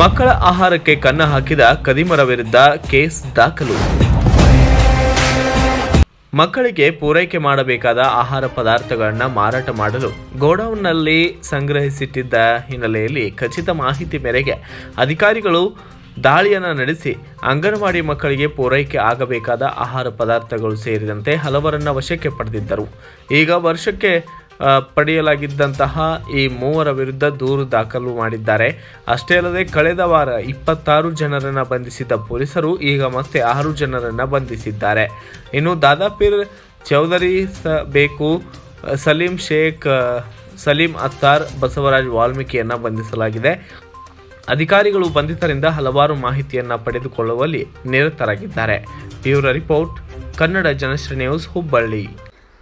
ಮಕ್ಕಳ ಆಹಾರಕ್ಕೆ ಕನ್ನ ಹಾಕಿದ ಕದಿಮರ ವಿರುದ್ಧ ಕೇಸ್ ದಾಖಲು. ಮಕ್ಕಳಿಗೆ ಪೂರೈಕೆ ಮಾಡಬೇಕಾದ ಆಹಾರ ಪದಾರ್ಥಗಳನ್ನು ಮಾರಾಟ ಮಾಡಲು ಗೋಡೌನ್ನಲ್ಲಿ ಸಂಗ್ರಹಿಸಿಟ್ಟಿದ್ದ ಹಿನ್ನೆಲೆಯಲ್ಲಿ ಖಚಿತ ಮಾಹಿತಿ ಮೇರೆಗೆ ಅಧಿಕಾರಿಗಳು ದಾಳಿಯನ್ನು ನಡೆಸಿ ಅಂಗನವಾಡಿ ಮಕ್ಕಳಿಗೆ ಪೂರೈಕೆ ಆಗಬೇಕಾದ ಆಹಾರ ಪದಾರ್ಥಗಳು ಸೇರಿದಂತೆ ಹಲವರನ್ನ ವಶಕ್ಕೆ ಪಡೆದಿದ್ದರು. ಈಗ ವರ್ಷಕ್ಕೆ ಪಡೆಯಲಾಗಿದ್ದಂತಹ ಈ ಮೂವರ ವಿರುದ್ಧ ದೂರು ದಾಖಲು ಮಾಡಿದ್ದಾರೆ. ಅಷ್ಟೇ ಅಲ್ಲದೆ ಕಳೆದ ವಾರ ಇಪ್ಪತ್ತಾರು ಜನರನ್ನು ಬಂಧಿಸಿದ್ದ ಪೊಲೀಸರು ಈಗ ಮತ್ತೆ ಆರು ಜನರನ್ನು ಬಂಧಿಸಿದ್ದಾರೆ. ಇನ್ನು ದಾದಾಪೀರ್ ಚೌಧರಿ ಸ ಬೇಕು, ಸಲೀಂ ಶೇಖ್, ಸಲೀಂ ಅತ್ತಾರ್ ಬಸವರಾಜ್ ವಾಲ್ಮೀಕಿಯನ್ನು ಬಂಧಿಸಲಾಗಿದೆ. ಅಧಿಕಾರಿಗಳು ಬಂಧಿತರಿಂದ ಹಲವಾರು ಮಾಹಿತಿಯನ್ನು ಪಡೆದುಕೊಳ್ಳುವಲ್ಲಿ ನಿರತರಾಗಿದ್ದಾರೆ. Bureau report, Kannada Janashri news Hubballi.